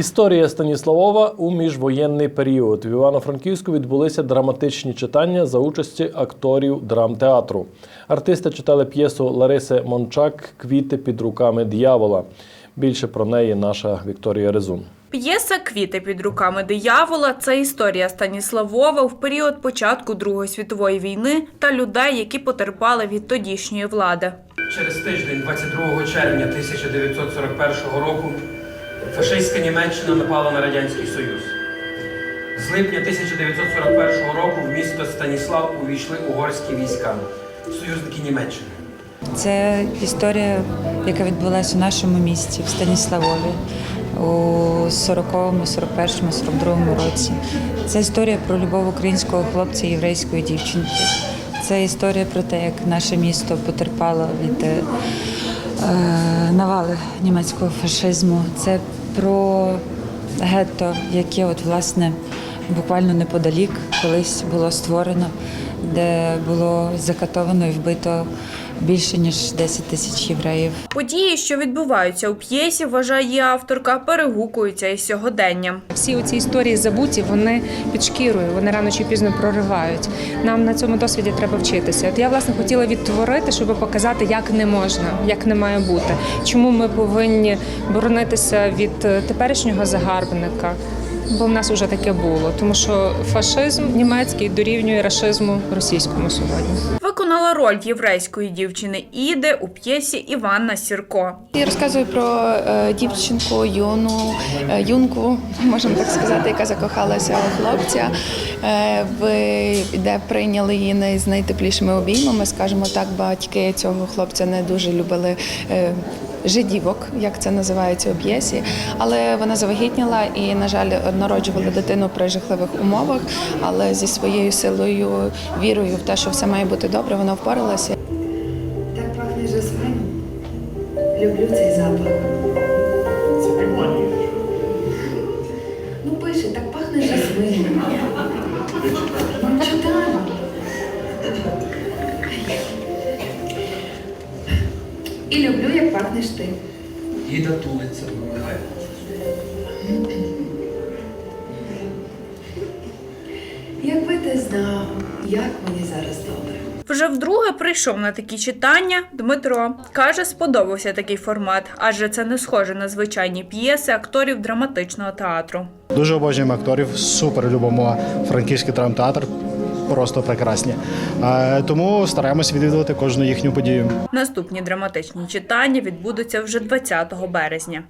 Історія Станіславова у міжвоєнний період. В Івано-Франківську відбулися драматичні читання за участі акторів драмтеатру. Артисти читали п'єсу Лариси Мончак Квіти під руками диявола. Більше про неї наша Вікторія Резун. П'єса Квіти під руками диявола це історія Станіславова в період початку Другої світової війни та людей, які потерпали від тодішньої влади. Через тиждень, 22 червня 1941 року, фашистська Німеччина напала на Радянський Союз. З липня 1941 року в місто Станіслав увійшли угорські війська, союзники Німеччини. Це історія, яка відбулася у нашому місті, в Станіславові у 40-му, 41-му, 42-му році. Це історія про любов українського хлопця і єврейської дівчинки. Це історія про те, як наше місто потерпало від е, навали німецького фашизму. Це про гетто, яке от власне буквально неподалік колись було створено, де було закатовано і вбито більше ніж 10 тисяч євреїв. Події, що відбуваються у п'єсі, вважає її авторка, перегукуються із сьогоденням. Всі ці історії забуті, вони під шкірою, вони рано чи пізно проривають. Нам на цьому досвіді треба вчитися. От я власне хотіла відтворити, щоб показати, як не можна, як не має бути. Чому ми повинні боронитися від е, теперішнього загарбника? Бо в нас вже таке було, тому що фашизм німецький дорівнює рашизму російському сьогодні. Виконала роль єврейської дівчини Іди у п'єсі Іванна Сірко. Я розказую про е, дівчинку юну, е, юнку, можемо так сказати, яка закохалася у хлопця, е, в, де прийняли її не з найтеплішими обіймами. Скажімо так, батьки цього хлопця не дуже любили. Жидівок, як це називається у п'єсі, але вона завагітніла і, на жаль, народжувала дитину при жахливих умовах. Але зі своєю силою, вірою в те, що все має бути добре, вона впоралася. Так пахне жасмином. Люблю цей запах. Ну пише, так пахне читала. І люблю, як пахнеш ти. Іда тулиться до Михайла. Якби ти знав, як мені зараз добре. Вже вдруге прийшов на такі читання Дмитро. Каже, сподобався такий формат, адже це не схоже на звичайні п'єси акторів драматичного театру. Дуже обожнюємо акторів, супер любимо франківський драмтеатр. Просто прекрасні. Е, Тому стараємось відвідувати кожну їхню подію. Наступні драматичні читання відбудуться вже 20 березня.